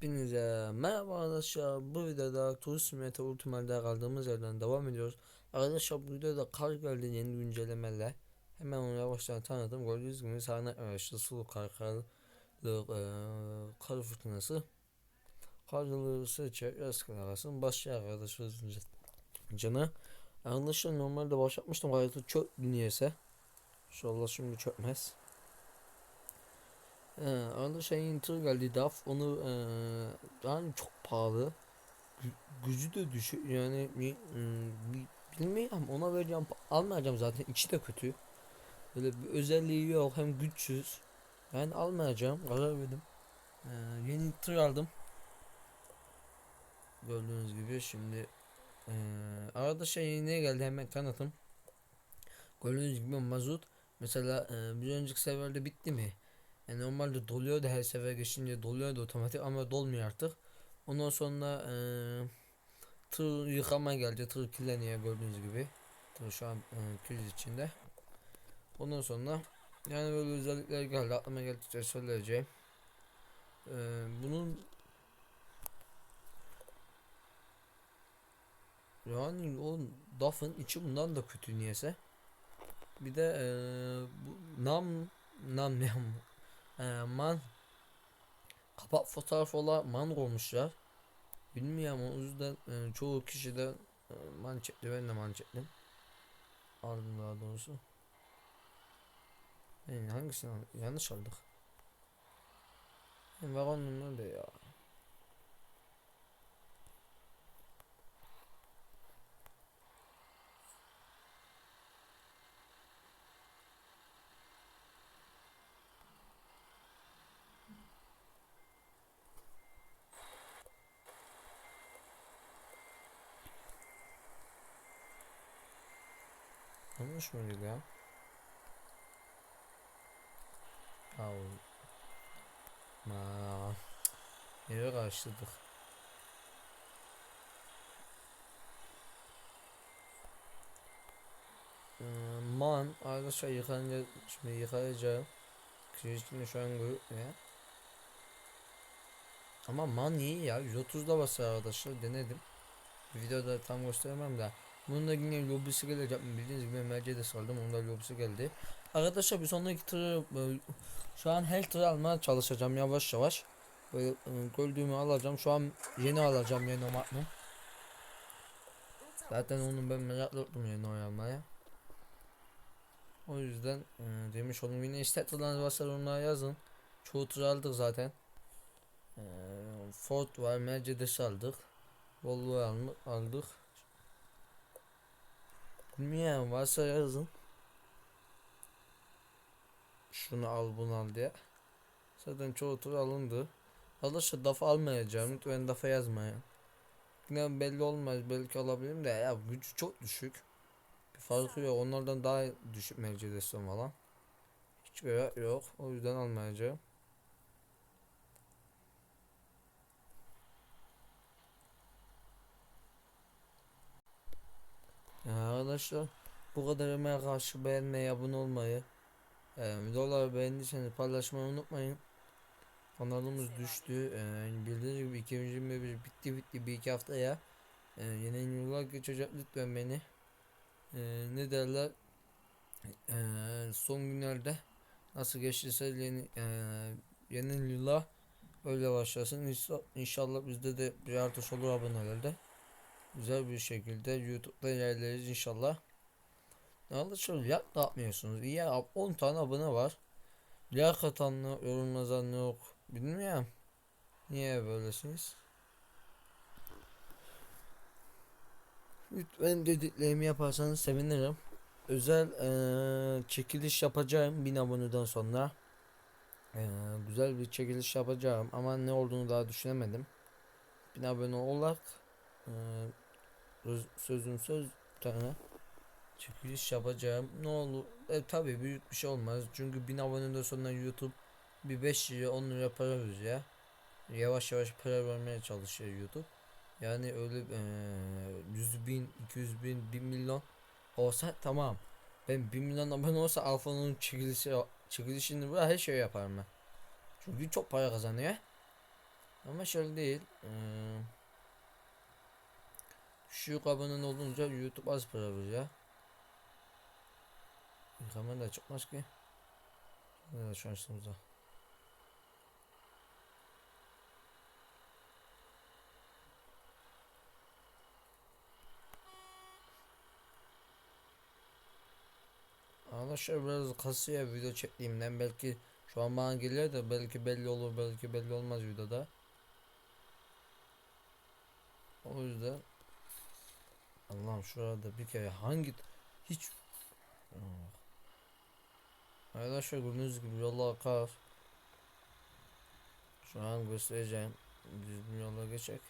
Hepinize merhaba arkadaşlar. Bu videoda Turist Simulator Ultimate'de kaldığımız yerden devam ediyoruz. Arkadaşlar bu videoda kar geldi yeni güncellemeyle. Hemen onu yavaştan tanıdım. Gördüğünüz gibi sahne araçlı sulu kar, karlı, eee, kar fırtınası. Karlı seçer, rastgele arasın. Başlıyor arkadaşlar. Canı. Arkadaşlar normalde başlatmıştım gayet çok niyese. İnşallah şimdi çökmez. Ee, arada şeyin tır geldi DAF onu ee, yani çok pahalı. Gü- gücü de düşük yani hmm, bi- bilmiyorum ona vereceğim almayacağım zaten içi de kötü. Böyle bir özelliği yok hem güçsüz. Yani almayacağım karar verdim. Ee, yeni tır aldım. Gördüğünüz gibi şimdi ee, arada şey ne geldi hemen tanıtım gördüğünüz gibi mazot mesela ee, bir önceki seferde bitti mi yani normalde doluyordu her sefer geçince doluyordu otomatik ama dolmuyor artık. Ondan sonra eee tır yıkama geldi. Tır kirleniyor gördüğünüz gibi. Tır şu an eee kriz içinde. Ondan sonra yani böyle özellikler geldi. Aklıma geldikçe söyleyeceğim. Eee bunun yani o DAF'ın içi bundan da kötü niyese. Bir de eee bu nam nam nam ee, man kapak fotoğrafı olan man koymuşlar. Bilmiyorum o yüzden e, çoğu kişi de e, man çekti ben de man çektim. Aldım daha doğrusu. Yani hangisini aldık? Yanlış aldık. Yani vagon numara ya. Yanlış mıydı ya? Au. Ma. Yere karıştırdık. Ee, man arkadaşlar yıkanınca şimdi yıkayacağım. Kirişini şu an görüyor ya. Ama man iyi ya 130'da basıyor arkadaşlar denedim. Videoda tam gösteremem de. Bunun da yine lobisi gelecek bildiğiniz gibi Mercedes aldım onda lobisi geldi. Arkadaşlar bir sonraki tırı böyle, şu an her tırı almaya çalışacağım yavaş yavaş. Böyle e, gördüğümü alacağım. Şu an yeni alacağım yeni Magnum. Zaten onu ben meraklı ettim yeni almaya. O yüzden e, demiş oldum yine ister tırlarınız varsa onlara yazın. Çoğu tır aldık zaten. E, Ford var Mercedes aldık. Volvo aldık. Bilmiyorum varsa yazın. Şunu al bunu al diye. Zaten çoğu tur alındı. Arkadaşlar DAF almayacağım. Lütfen DAF'a yazmayın. Yine belli olmaz. Belki alabilirim de ya gücü çok düşük. Bir farkı yok. Onlardan daha düşük Mercedes'ten falan. Hiç yok. O yüzden almayacağım. Ya arkadaşlar bu kadar emeğe karşı beğenmeyi, abone olmayı, e, videoları beğendiyseniz paylaşmayı unutmayın. Kanalımız düştü. E, bildiğiniz gibi 2021 bitti bitti bir iki haftaya. E, yeni yıllar geçecek lütfen beni. E, ne derler? E, son günlerde nasıl geçtiyse yeni e, yeni yıla öyle başlasın. İnşa- İnşallah bizde de bir artış olur abonelerde güzel bir şekilde YouTube'da ilerleriz inşallah. Arkadaşlar like da atmıyorsunuz. İyi ya 10 tane abone var. Like atanlı, yorum yazan yok. Bilmiyorum. Niye böylesiniz? Lütfen dediklerimi yaparsanız sevinirim. Özel eee, çekiliş yapacağım 1000 aboneden sonra. Eee, güzel bir çekiliş yapacağım ama ne olduğunu daha düşünemedim. 1000 abone olarak Söz- sözüm söz tane çekiliş yapacağım. Ne olur? E tabi büyük bir şey olmaz. Çünkü 1000 aboneden sonra YouTube bir 5 lira 10 lira para ya. Yavaş yavaş para vermeye çalışıyor YouTube. Yani öyle e, 100 bin, 200 bin, 1 milyon olsa tamam. Ben 1 milyon abone olsa Alfa'nın çekilişi, çekilişini bırak her şey yaparım ben. Çünkü çok para kazanıyor. Ama şöyle değil. Ee, şu abone olunca YouTube az para. Hemen de çıkmaz ki. De şansımıza. Arkadaşlar biraz kasıyor video çektiğimden belki şu an bana geliyor da belki belli olur belki belli olmaz videoda. O yüzden Allah'ım şurada bir kere hangi hiç Ah. Arkadaşlar gördüğünüz gibi yolla akar. Şu an göstereceğim. Düz bir yola geçecek.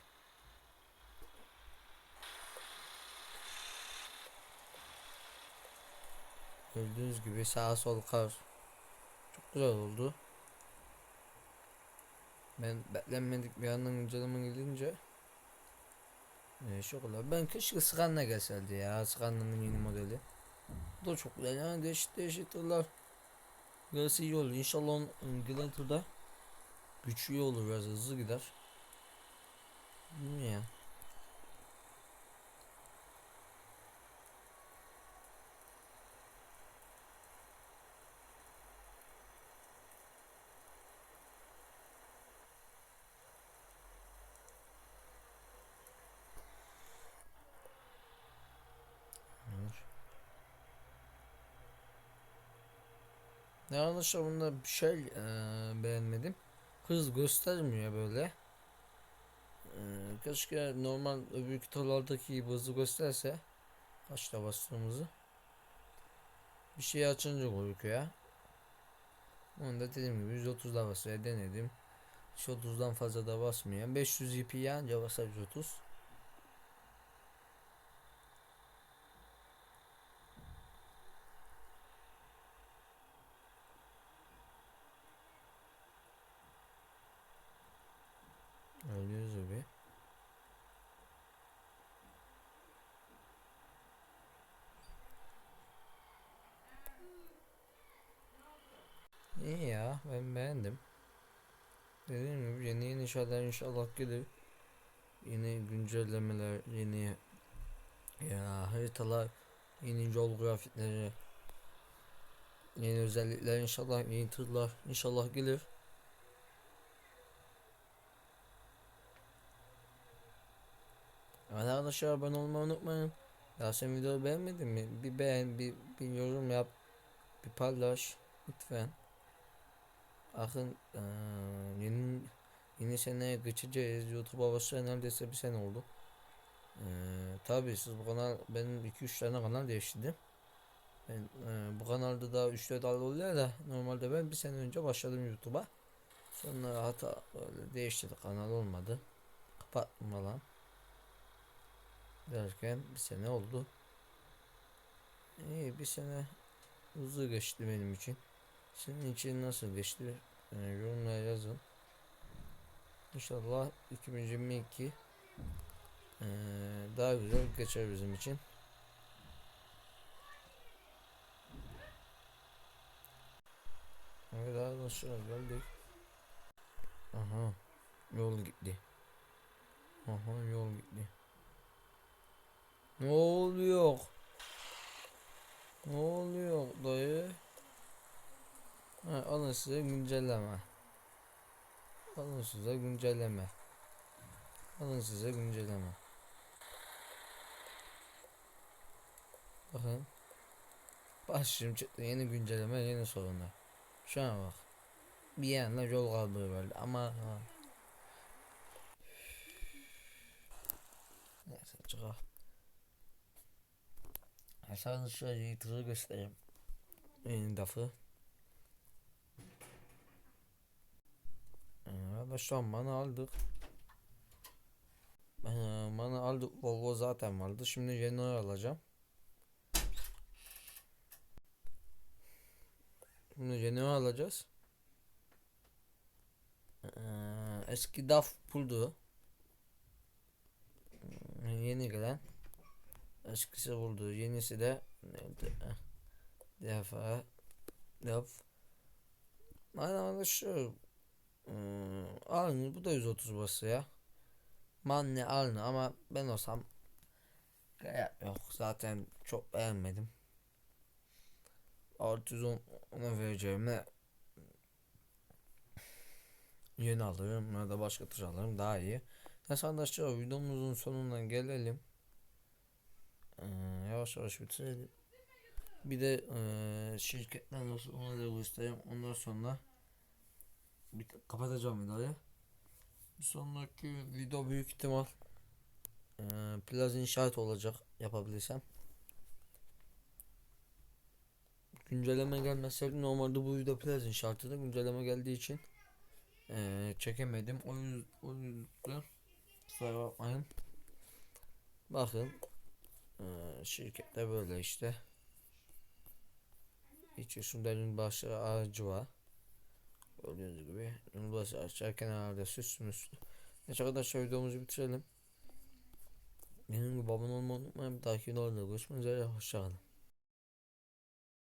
Gördüğünüz gibi sağ sol kar. Çok güzel oldu. Ben beklenmedik bir yandan inceleme gelince ee. Ben keşke Scan'la gelseydi ya. Scan'ın yeni modeli. Bu da çok güzel yani değişik değişik tırlar. Gelse iyi olur. İnşallah on, gelen turda güçlü olur biraz hızlı gider. Bilmiyorum ya. Ne arkadaşlar bunda bir şey eee, beğenmedim. Hız göstermiyor böyle. Eee, keşke normal öbür kitaplardaki gibi hızı gösterse. Kaçta bastığımızı. Bir şey açınca gözüküyor. Onu da dediğim gibi 130'da basıyor denedim. 130'dan fazla da basmıyor. 500 ip yanca basar 130. Ölüyoruz abi. İyi ya ben beğendim. Dediğim gibi yeni yeni şeyler inşallah gelir. Yeni güncellemeler, yeni ya haritalar, yeni yol grafikleri, yeni özellikler inşallah, yeni tırlar inşallah gelir. Evet arkadaşlar abone olmayı unutmayın. Ya sen videoyu beğenmedin mi? Bir beğen, bir, bir yorum yap, bir paylaş lütfen. Akın eee, yeni yeni seneye geçeceğiz. YouTube havası neredeyse bir sene oldu. Eee tabii siz bu kanal benim 2-3 tane kanal değiştirdim. Ben eee, bu kanalda da 3-4 ay oluyor da normalde ben bir sene önce başladım YouTube'a. Sonra hata böyle değiştirdik kanal olmadı. Kapattım falan derken bir sene oldu. İyi bir sene hızlı geçti benim için. Senin için nasıl geçti? Ee, yorumlara yazın. İnşallah 2022 ee, daha güzel geçer bizim için. Evet arkadaşlar geldik. Aha yol gitti. Aha yol gitti. Ne oluyor? Ne oluyor dayı? Ha, alın size güncelleme. Alın size güncelleme. Alın size güncelleme. Bakın. Başım çıktı yeni güncelleme yeni sorunlar. Şu an bak. Bir yandan yol kaldığı böyle ama ha. Neyse çıkar. Hasan şöyle tırı göstereyim. Yeni lafı. Arkadaşlar mana aldık. Ee, mana aldık. Volvo zaten vardı. Şimdi Renault alacağım. Şimdi Renault alacağız. Ee, eski DAF buldu. Ee, Yeni gelen. Eskisi buldu. Yenisi de neydi? Eh, Defa. Def. Aynen arkadaşlar. Ee, aynı bu da 130 bası ya. Manne aynı ama ben olsam gerek yok zaten çok beğenmedim. Artı 110 ona vereceğime yeni alırım ya da başka tır alırım daha iyi. Neyse arkadaşlar videomuzun sonuna gelelim. Ee, yavaş yavaş bitirelim. Bir de eee şirketler nasıl onu da göstereyim. Ondan sonra bir kapatacağım videoyu. Bir sonraki video büyük ihtimal eee plaz inşaat olacak yapabilirsem. Güncelleme gelmezse normalde bu video plaz inşaatı da güncelleme geldiği için eee çekemedim. O yüzden, o yüzden kusura bakmayın. Bakın eee şirkette böyle işte. İç yaşımda başı ağacı var. Gördüğünüz gibi yılbaşı ağaçlar kenarlarda süslü müslü. Neyse arkadaşlar videomuzu bitirelim. Benim abone olmayı unutmayın. Bir dahaki videoda görüşmek üzere. Hoşçakalın.